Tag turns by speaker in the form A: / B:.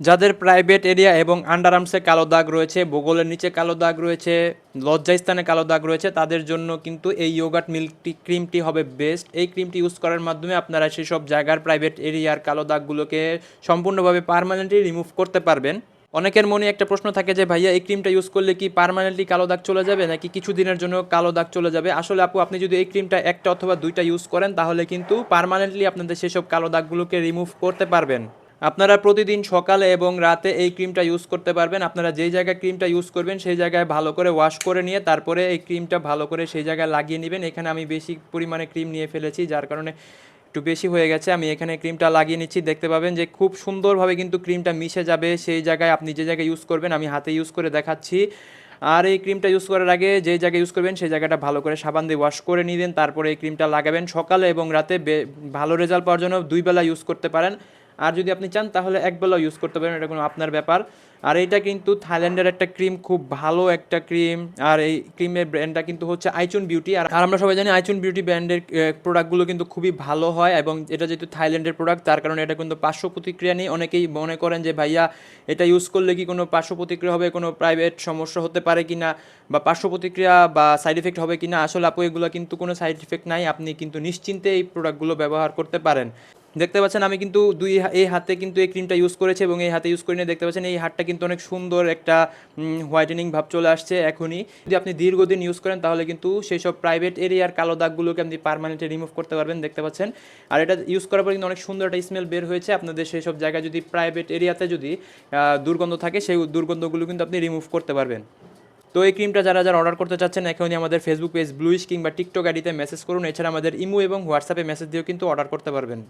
A: যাদের private area এবং under আর্মসে কালো দাগ রয়েছে বগলের নিচে কালো দাগ রয়েছে, লজ্জাস্থানে কালো দাগ রয়েছে, তাদের জন্য কিন্তু এই ইয়োগাট মিল্কটি ক্রিমটি হবে বেস্ট এই ক্রিমটি ইউজ করার মাধ্যমে আপনারা সেসব জায়গার প্রাইভেট এরিয়ার কালো দাগগুলোকে সম্পূর্ণভাবে পারমানেন্টলি রিমুভ করতে পারবেন। অনেকের মনে একটা প্রশ্ন থাকে যে, ভাইয়া, এই ক্রিমটা ইউজ করলে কি পার্মানেন্টলি কালো দাগ চলে যাবে, নাকি কিছু দিনের জন্য কালো দাগ চলে যাবে? আসলে আপু, আপনি যদি এই ক্রিমটা একটা অথবা দুইটা ইউজ করেন, তাহলে কিন্তু পার্মানেন্টলি আপনাদের সেসব কালো দাগগুলোকে রিমুভ করতে পারবেন। আপনারা প্রতিদিন সকালে এবং রাতে এই ক্রিমটা ইউজ করতে পারবেন। আপনারা যেই জায়গায় ক্রিমটা ইউজ করবেন, সেই জায়গায় ভালো করে ওয়াশ করে নিয়ে তারপরে এই ক্রিমটা ভালো করে সেই জায়গায় লাগিয়ে নেবেন। এখানে আমি বেশি পরিমাণে ক্রিম নিয়ে ফেলেছি, যার কারণে একটু বেশি হয়ে গেছে। আমি এখানে ক্রিমটা লাগিয়ে নিচ্ছি। দেখতে পাবেন যে খুব সুন্দরভাবে কিন্তু ক্রিমটা মিশে যাবে। সেই জায়গায় আপনি যে জায়গায় ইউজ করবেন, আমি হাতে ইউজ করে দেখাচ্ছি। আর এই ক্রিমটা ইউজ করার আগে যে জায়গায় ইউজ করবেন, সেই জায়গাটা ভালো করে সাবান দিয়ে ওয়াশ করে নিবেন। তারপরে এই ক্রিমটা লাগাবেন। সকালে এবং রাতে ভালো রেজাল্ট পাওয়ার জন্য দুই বেলা ইউজ করতে পারেন। আর যদি আপনি চান, তাহলে এক বেলা ইউজ করতে পারেন, এটা কোনো আপনার ব্যাপার। আর এটা কিন্তু থাইল্যান্ডের একটা ক্রিম, খুব ভালো একটা ক্রিম। আর এই ক্রিমের ব্র্যান্ডটা কিন্তু হচ্ছে আইচুন বিউটি। আর আর আমরা সবাই জানি আইচুন বিউটি ব্র্যান্ডের প্রোডাক্টগুলো কিন্তু খুবই ভালো হয় এবং এটা যেহেতু থাইল্যান্ডের প্রোডাক্ট তার কারণে এটা কিন্তু পার্শ্ব প্রতিক্রিয়া নেই। অনেকেই মনে করেন যে, ভাইয়া, এটা ইউজ করলে কি কোনো পার্শ্ব প্রতিক্রিয়া হবে? কোনো প্রাইভেট সমস্যা হতে পারে কি না? বা পার্শ্ব প্রতিক্রিয়া বা সাইড এফেক্ট হবে কি না? আসলে আপু, এগুলো কিন্তু কোনো সাইড এফেক্ট নাই। আপনি কিন্তু নিশ্চিন্তে এই প্রোডাক্টগুলো ব্যবহার করতে পারেন। দেখতে পাচ্ছেন, আমি কিন্তু দুই এই হাতে কিন্তু এই ক্রিমটা ইউজ করেছি এবং এই হাতে ইউজ করে নিয়ে দেখতে পাচ্ছেন, এই হাতটা কিন্তু অনেক সুন্দর একটা হোয়াইটেনিং ভাব চলে আসছে এখনই। যদি আপনি দীর্ঘদিন ইউজ করেন, তাহলে কিন্তু সেই সব প্রাইভেট এরিয়ার কালো দাগগুলোকে আপনি পারমানেন্টলি রিমুভ করতে পারবেন, দেখতে পাচ্ছেন। আর এটা ইউজ করার পর কিন্তু অনেক সুন্দর একটা স্মেল বের হয়েছে। আপনাদের সেই সব জায়গায় যদি প্রাইভেট এরিয়াতে যদি দুর্গন্ধ থাকে, সেই দুর্গন্ধগুলো কিন্তু আপনি রিমুভ করতে পারবেন। তো এই ক্রিমটা যারা যারা অর্ডার করতে চাচ্ছেন, এখনই আমাদের ফেসবুক পেজ ব্লুইশ কিংবা টিকটক আইডিতে মেসেজ করুন। এছাড়া আমাদের ইমো এবং হোয়াটসঅ্যাপে মেসেজ দিয়েও কিন্তু অর্ডার করতে পারবেন।